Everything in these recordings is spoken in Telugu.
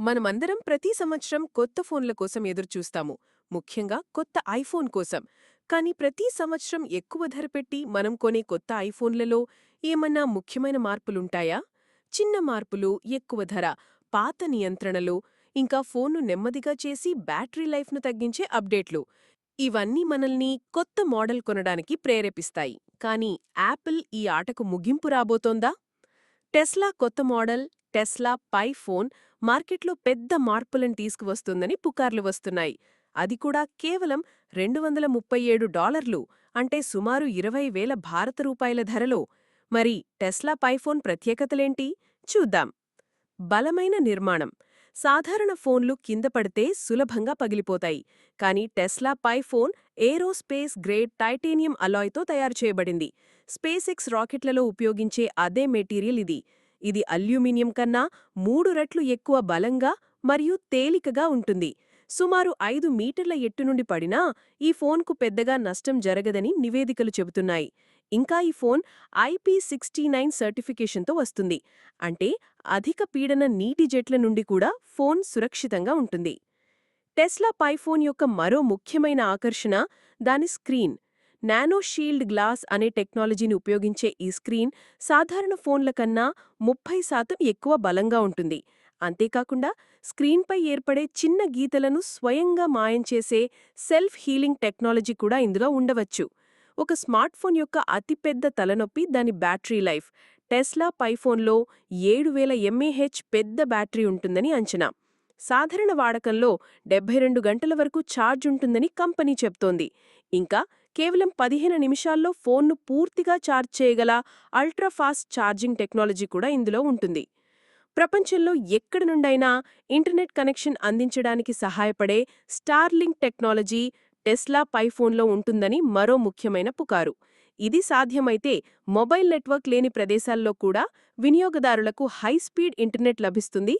మనమందరం ప్రతి సంవత్సరం కొత్త ఫోన్ల కోసం ఎదురుచూస్తాము. ముఖ్యంగా కొత్త ఐఫోన్ కోసం. కానీ ప్రతి సంవత్సరం ఎక్కువ ధర పెట్టి మనం కొనే కొత్త ఐఫోన్లలో ఏమన్నా ముఖ్యమైన మార్పులుంటాయా? చిన్న మార్పులు ఎక్కువ ధర పాత నియంత్రణలు ఇంకా ఫోన్ను నెమ్మదిగా చేసి బ్యాటరీ లైఫ్ను తగ్గించే అప్డేట్లు. ఇవన్నీ మనల్ని కొత్త మోడల్ కొనడానికి ప్రేరేపిస్తాయి. కానీ యాపిల్ ఈ ఆటకు ముగింపు రాబోతోందా? టెస్లా కొత్త మోడల్ టెస్లా పై ఫోన్ మార్కెట్లో పెద్ద మార్పులను తీసుకువస్తుందని పుకార్లు వస్తున్నాయి. అది కూడా కేవలం రెండు వందల ముప్పై ఏడు డాలర్లు అంటే సుమారు ఇరవై వేల భారత రూపాయల ధరలో. మరి టెస్లా పైఫోన్ ప్రత్యేకతలేంటి? చూద్దాం. బలమైన నిర్మాణం. సాధారణ ఫోన్లు కింద పడితే సులభంగా పగిలిపోతాయి. కానీ Tesla pi phone aerospace grade titanium అలాయ్తో తయారు చేయబడింది. స్పేసెక్స్ రాకెట్లలో ఉపయోగించే అదే మెటీరియల్ ఇది. ఇది అల్యూమినియం కన్నా మూడు రెట్లు ఎక్కువ బలంగా మరియు తేలికగా ఉంటుంది. సుమారు ఐదు మీటర్ల ఎట్టు నుండి పడినా ఈ ఫోన్కు పెద్దగా నష్టం జరగదని నివేదికలు చెబుతున్నాయి. ఇంకా ఈ ఫోన్ ఐపీ సిక్స్టీ నైన్ సర్టిఫికేషన్తో వస్తుంది. అంటే అధిక పీడన నీటి జెట్ల నుండి కూడా ఫోన్ సురక్షితంగా ఉంటుంది. టెస్లా పైఫోన్ యొక్క మరో ముఖ్యమైన ఆకర్షణ దాని స్క్రీన్. నానో షీల్డ్ గ్లాస్ అనే టెక్నాలజీని ఉపయోగించే ఈ స్క్రీన్ సాధారణ ఫోన్ల కన్నా ముప్పై శాతం ఎక్కువ బలంగా ఉంటుంది. అంతేకాకుండా స్క్రీన్పై ఏర్పడే చిన్న గీతలను స్వయంగా మాయం చేసే సెల్ఫ్ హీలింగ్ టెక్నాలజీ కూడా ఇందులో ఉండవచ్చు. ఒక స్మార్ట్ఫోన్ యొక్క అతిపెద్ద తలనొప్పి దాని బ్యాటరీ లైఫ్. టెస్లా పైఫోన్లో ఏడు వేల ఎంఏహెచ్ పెద్ద బ్యాటరీ ఉంటుందని అంచనా. సాధారణ వాడకంలో డెబ్బై రెండు గంటల వరకు ఛార్జ్ ఉంటుందని కంపెనీ చెప్తోంది. ఇంకా కేవలం పదిహేను నిమిషాల్లో ఫోన్ను పూర్తిగా ఛార్జ్ చేయగల అల్ట్రాఫాస్ట్ ఛార్జింగ్ టెక్నాలజీ కూడా ఇందులో ఉంటుంది. ప్రపంచంలో ఎక్కడి నుండైనా ఇంటర్నెట్ కనెక్షన్ అందించడానికి సహాయపడే స్టార్లింక్ టెక్నాలజీ టెస్లా పైఫోన్లో ఉంటుందని మరో ముఖ్యమైన పుకారు. ఇది సాధ్యమైతే మొబైల్ నెట్వర్క్ లేని ప్రదేశాల్లో కూడా వినియోగదారులకు హై స్పీడ్ ఇంటర్నెట్ లభిస్తుంది.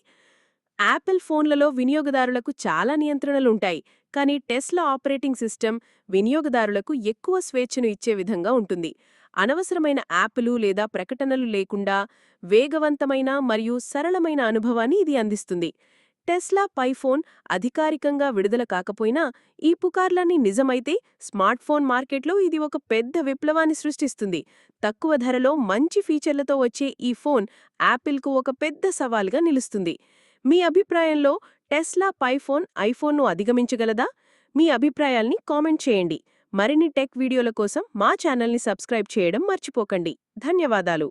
యాపిల్ ఫోన్లలో వినియోగదారులకు చాలా నియంత్రణలుంటాయి. కానీ టెస్లా ఆపరేటింగ్ సిస్టమ్ వినియోగదారులకు ఎక్కువ స్వేచ్ఛను ఇచ్చే విధంగా ఉంటుంది. అనవసరమైన యాప్లు లేదా ప్రకటనలు లేకుండా వేగవంతమైన మరియు సరళమైన అనుభవాన్ని ఇది అందిస్తుంది. టెస్లా పైఫోన్ అధికారికంగా విడుదల కాకపోయినా ఈ పుకార్లన్నీ నిజమైతే స్మార్ట్ఫోన్ మార్కెట్లో ఇది ఒక పెద్ద విప్లవాన్ని సృష్టిస్తుంది. తక్కువ ధరలో మంచి ఫీచర్లతో వచ్చే ఈ ఫోన్ యాపిల్కు ఒక పెద్ద సవాల్గా నిలుస్తుంది. మీ అభిప్రాయంలో టెస్లా పైఫోన్ ఐఫోన్ను అధిగమించగలదా? మీ అభిప్రాయాల్ని కామెంట్ చేయండి. మరిన్ని టెక్ వీడియోల కోసం మా ఛానల్ని సబ్స్క్రైబ్ చేయడం మర్చిపోకండి. ధన్యవాదాలు.